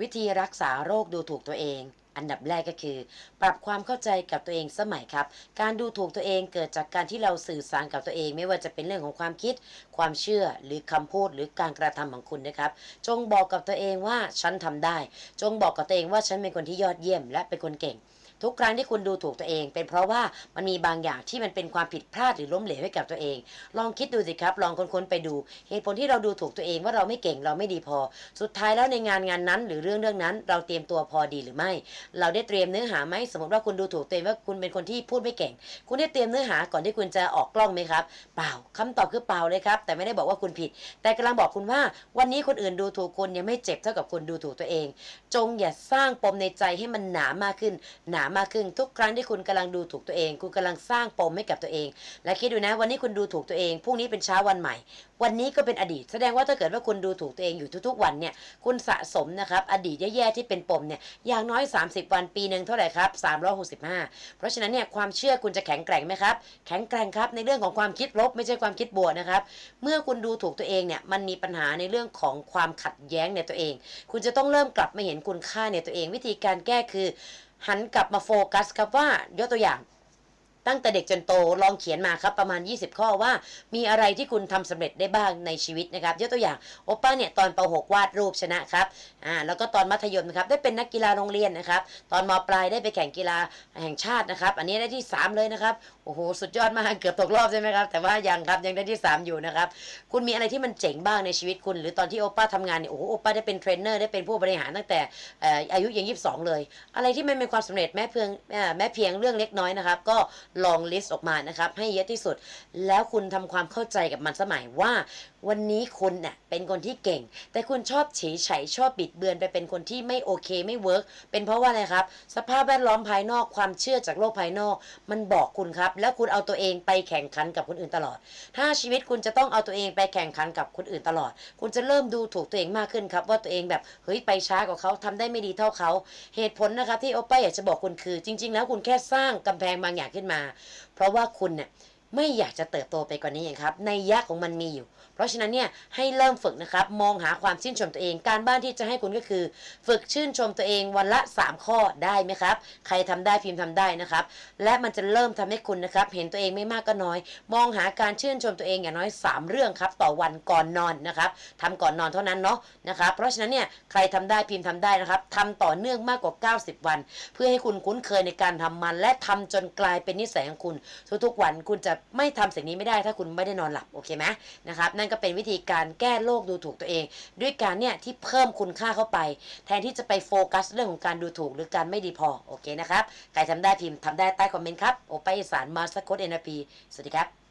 วิธีรักษาโรคดูถูกตัวเอง อันดับแรกก็คือ ปรับความเข้าใจกับตัวเองสมัยครับ การดูถูกตัวเองเกิดจากการที่เราสื่อสารกับตัวเอง ไม่ว่าจะเป็นเรื่องของความคิด ความเชื่อหรือคำพูดหรือการกระทำของคุณนะครับ จงบอกกับตัวเองว่าฉันทำได้ จงบอกกับตัวเองว่าฉันเป็นคนที่ยอดเยี่ยม และเป็นคนเก่งทุกครั้งที่คุณดูถูกตัวเอง เป็นเพราะว่ามันมีบางอย่างที่มันเป็นความผิดพลาดหรือล้มเหลวให้กับตัวเอง ลองคิดดูสิครับ ลองค้นๆไปดู เหตุผลที่เราดูถูกตัวเองว่าเราไม่เก่งเราไม่ดีพอ สุดท้ายแล้วในงานงานนั้น หรือเรื่องเรื่องนั้น เราเตรียมตัวพอดีหรือไม่เราได้เตรียมเนื้อหาไหมสมมติว่าคุณดูถูกตัวเองว่าคุณเป็นคนที่พูดไม่เก่ง คุณได้เตรียมเนื้อหาก่อนที่คุณจะออกกล้องไหมครับ เปล่าคำตอบคือเปล่าเลยครับ แต่ไม่ได้บอกว่าคุณผิด แต่กำลังบอกคุณว่า วันนี้คนอื่นดูถูกคุณยังไม่เจ็บเท่ากับคุณดูถูกตัวเอง จงอย่าสร้างปมในใจให้มันหนามากขึ้น หนามากขึ้น ทุกครั้งที่คุณกำลังดูถูกตัวเอง คุณกำลังสร้างปมให้กับตัวเอง และคิดดูนะ วันนี้คุณดูถูกตัวเองพรุ่งนี้เป็นเช้าวันใหม่ วันนี้ก็เป็นอดีต แสดงว่าถ้าเกิดว่าคุณดูถูกตัวเองอยู่ทุกๆ วันเนี่ยคุณสะสมนะครับอดีตแย่ๆที่เป็นปมเนี่ยอย่างน้อย 30วันปีหนึ่งเท่าไหร่ครับ365 เพราะฉะนั้นเนี่ยความเชื่อคุณจะแข็งแกร่งไหมครับ แข็งแกร่งครับในเรื่องของความคิดลบไม่ใช่ความคิดบวกนะครับ เมื่อคุณดูถูกตัวเองเนี่ยมันมีปัญหาในเรื่องของความขัดแย้งในตัวเอง คุณจะต้องเริ่มกลับมาเห็นคุณค่าในตัวเอง วิธีการแก้คือ หันกลับมาโฟกัสครับว่ายกตัวอย่าง ตั้งแต่เด็กจนโตลองเขียนมาครับประมาณ 20 ข้อว่า มีอะไรที่คุณทำสำเร็จได้บ้างในชีวิตนะครับยกตัวอย่างโอป้าเนี่ยตอนป .6 วาดรูปชนะครับอ่าแล้วก็ตอนมัธยมนะครับได้เป็นนักกีฬาโรงเรียนนะครับ ตอนมปลายได้ไปแข่งกีฬาแห่งชาตินะครับ อันนี้ได้ที่ 3 เลยนะครับโอ้โหสุดยอดมากเกือบตกรอบใช่ไหมครับแต่ว่ายังครับยังได้ที่ 3 อยู่นะครับคุณมีอะไรที่มันเจ๋งบ้างในชีวิตคุณ หรือตอนที่โอป้าทำงานเนี่ยโอ้โหโอป้าได้เป็นเทรนเนอร์ได้เป็นผู้บริหารตั้งแต่อายุยัง22เลย อะไรที่มันเป็นความสำเร็จแม้เพียงเอ่อแม้เพียงเรื่องเล็กน้อยนะครับ ก็ลองลิสต์ออกมานะครับ ให้เยอะที่สุด แล้วคุณทำความเข้าใจกับมันสมัยว่า วันนี้คุณเนี่ยเป็นคนที่เก่ง แต่คุณชอบเฉยไฉยชอบบิดเบือนไปเป็นคนที่ไม่โอเคไม่เวิร์กเป็นเพราะว่าอะไรครับ สภาพแวดล้อมภายนอกความเชื่อจากโลกภายนอก มันบอกคุณครับ แล้วคุณเอาตัวเองไปแข่งขันกับคนอื่นตลอด ถ้าชีวิตคุณจะต้องเอาตัวเองไปแข่งขันกับคนอื่นตลอด คุณจะเริ่มดูถูกตัวเองมากขึ้นครับ ว่าตัวเองแบบเฮ้ยไปช้ากว่าเขาทำได้ไม่ดีเท่าเขา เหตุผลนะครับที่โอป้าอยากจะบอกคุณคือ จริง ๆ แล้วคุณแค่สร้างกำแพงบางอย่างขึ้นมาเพราะว่าคุณเนี่ย ไม่อยากจะเติบโตไปกว่านี้เองครับ ในยะของมันมีอยู่ เพราะฉะนั้นเนี่ยให้เริ่มฝึกนะครับ มองหาความชื่นชมตัวเอง การบ้านที่จะให้คุณก็คือ ฝึกชื่นชมตัวเองวันละ 3 ข้อได้ไหมครับ ใครทำได้พิมพ์ทำได้นะครับ และมันจะเริ่มทำให้คุณนะครับ เห็นตัวเองไม่มากก็น้อย มองหาการชื่นชมตัวเองอย่างน้อย 3 เรื่องครับ ต่อวันก่อนนอนนะครับทำก่อนนอนเท่านั้นเนาะนะครับ เพราะฉะนั้นเนี่ยใครทำได้พิมพ์ทำได้นะครับทำต่อเนื่องมากกว่า 90 วัน เพื่อให้คุณคุ้นเคยในการทำมัน และทำจนกลายเป็นนิสัยของคุณ ทุกๆวันคุณจะไม่ทำสิ่งนี้ไม่ได้ถ้าคุณไม่ได้นอนหลับโอเคไหมนะครับนั่นก็เป็นวิธีการแก้โรคดูถูกตัวเอง ด้วยการเนี่ยที่เพิ่มคุณค่าเข้าไป แทนที่จะไปโฟกัสเรื่องของการดูถูกหรือการไม่ดีพอโอเคนะครับใครทำได้พิมพ์ทำได้ใต้คอมเมนต์ครับโอไปสารมาสโคดเอ็นพีสวัสดีครับ